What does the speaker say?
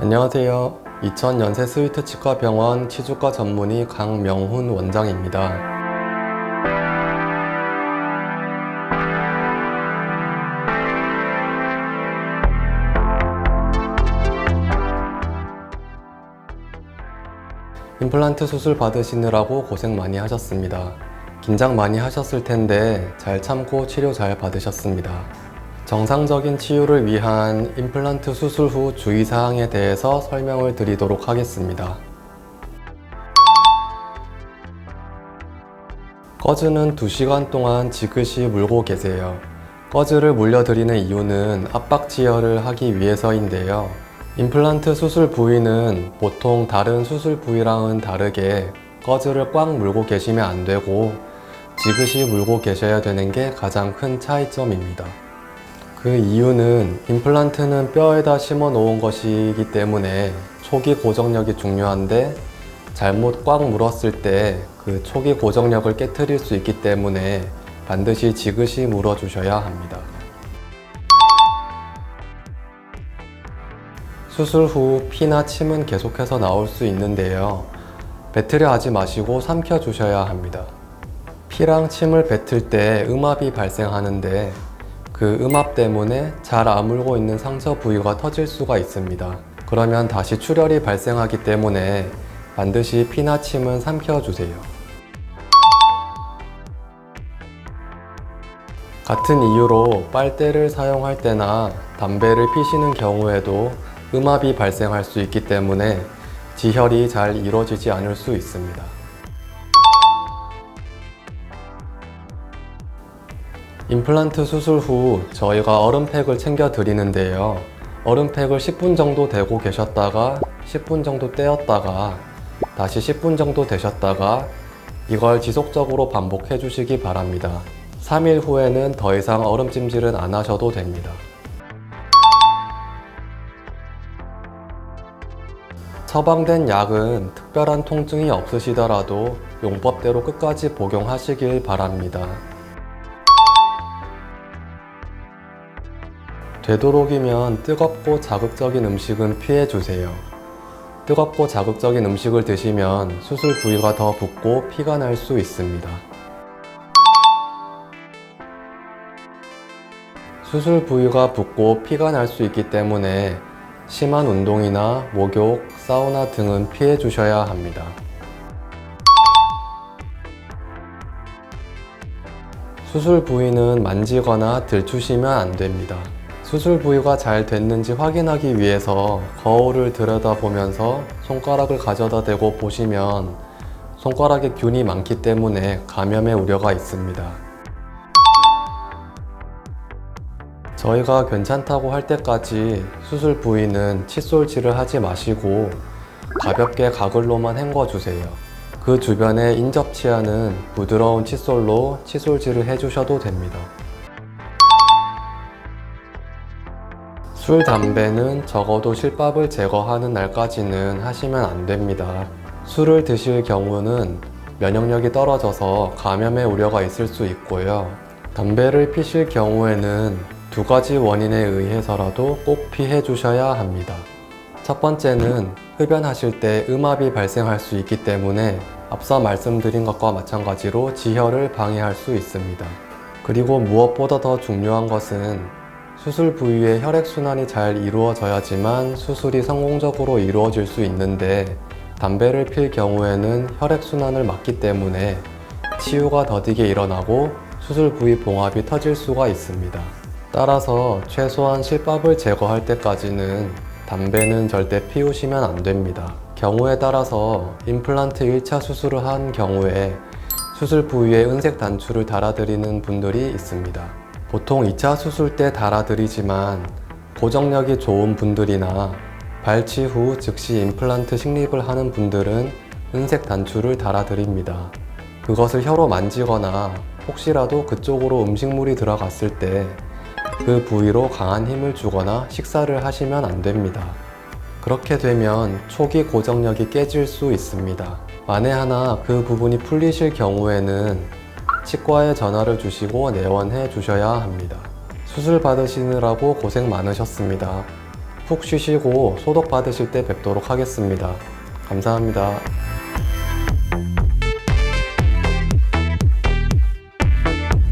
안녕하세요. 이천 연세 스위트 치과 병원 치주과 전문의 강명훈 원장입니다. 임플란트 수술 받으시느라고 고생 많이 하셨습니다. 긴장 많이 하셨을 텐데 잘 참고 치료 잘 받으셨습니다. 정상적인 치유를 위한 임플란트 수술 후 주의사항에 대해서 설명을 드리도록 하겠습니다. 꺼즈는 2시간 동안 지그시 물고 계세요. 꺼즈를 물려드리는 이유는 압박 지혈을 하기 위해서인데요. 임플란트 수술 부위는 보통 다른 수술 부위랑은 다르게 꺼즈를 꽉 물고 계시면 안 되고 지그시 물고 계셔야 되는 게 가장 큰 차이점입니다. 그 이유는 임플란트는 뼈에다 심어 놓은 것이기 때문에 초기 고정력이 중요한데 잘못 꽉 물었을 때 그 초기 고정력을 깨뜨릴 수 있기 때문에 반드시 지그시 물어 주셔야 합니다. 수술 후 피나 침은 계속해서 나올 수 있는데요. 뱉으려 하지 마시고 삼켜 주셔야 합니다. 피랑 침을 뱉을 때 음압이 발생하는데 그 음압 때문에 잘 아물고 있는 상처 부위가 터질 수가 있습니다. 그러면 다시 출혈이 발생하기 때문에 반드시 피나 침은 삼켜주세요. 같은 이유로 빨대를 사용할 때나 담배를 피시는 경우에도 음압이 발생할 수 있기 때문에 지혈이 잘 이루어지지 않을 수 있습니다. 임플란트 수술 후 저희가 얼음팩을 챙겨 드리는데요. 얼음팩을 10분 정도 대고 계셨다가 10분 정도 떼었다가 다시 10분 정도 되셨다가 이걸 지속적으로 반복해 주시기 바랍니다. 3일 후에는 더 이상 얼음 찜질은 안 하셔도 됩니다. 처방된 약은 특별한 통증이 없으시더라도 용법대로 끝까지 복용하시길 바랍니다. 되도록이면 뜨겁고 자극적인 음식은 피해주세요. 뜨겁고 자극적인 음식을 드시면 수술 부위가 더 붓고 피가 날 수 있습니다. 수술 부위가 붓고 피가 날 수 있기 때문에 심한 운동이나 목욕, 사우나 등은 피해 주셔야 합니다. 수술 부위는 만지거나 들추시면 안 됩니다. 수술 부위가 잘 됐는지 확인하기 위해서 거울을 들여다보면서 손가락을 가져다 대고 보시면 손가락에 균이 많기 때문에 감염의 우려가 있습니다. 저희가 괜찮다고 할 때까지 수술 부위는 칫솔질을 하지 마시고 가볍게 가글로만 헹궈 주세요. 그 주변에 인접치 않은 부드러운 칫솔로 칫솔질을 해주셔도 됩니다. 술, 담배는 적어도 실밥을 제거하는 날까지는 하시면 안 됩니다. 술을 드실 경우는 면역력이 떨어져서 감염의 우려가 있을 수 있고요. 담배를 피실 경우에는 두 가지 원인에 의해서라도 꼭 피해 주셔야 합니다. 첫 번째는 흡연하실 때 음압이 발생할 수 있기 때문에 앞서 말씀드린 것과 마찬가지로 지혈을 방해할 수 있습니다. 그리고 무엇보다 더 중요한 것은 수술 부위의 혈액순환이 잘 이루어져야지만 수술이 성공적으로 이루어질 수 있는데 담배를 필 경우에는 혈액순환을 막기 때문에 치유가 더디게 일어나고 수술 부위 봉합이 터질 수가 있습니다. 따라서 최소한 실밥을 제거할 때까지는 담배는 절대 피우시면 안 됩니다. 경우에 따라서 임플란트 1차 수술을 한 경우에 수술 부위에 은색 단추를 달아드리는 분들이 있습니다. 보통 2차 수술 때 달아드리지만 고정력이 좋은 분들이나 발치 후 즉시 임플란트 식립을 하는 분들은 은색 단추를 달아드립니다. 그것을 혀로 만지거나 혹시라도 그쪽으로 음식물이 들어갔을 때 그 부위로 강한 힘을 주거나 식사를 하시면 안 됩니다. 그렇게 되면 초기 고정력이 깨질 수 있습니다. 만에 하나 그 부분이 풀리실 경우에는 치과에 전화를 주시고 내원해 주셔야 합니다. 수술 받으시느라고 고생 많으셨습니다. 푹 쉬시고 소독 받으실 때 뵙도록 하겠습니다. 감사합니다.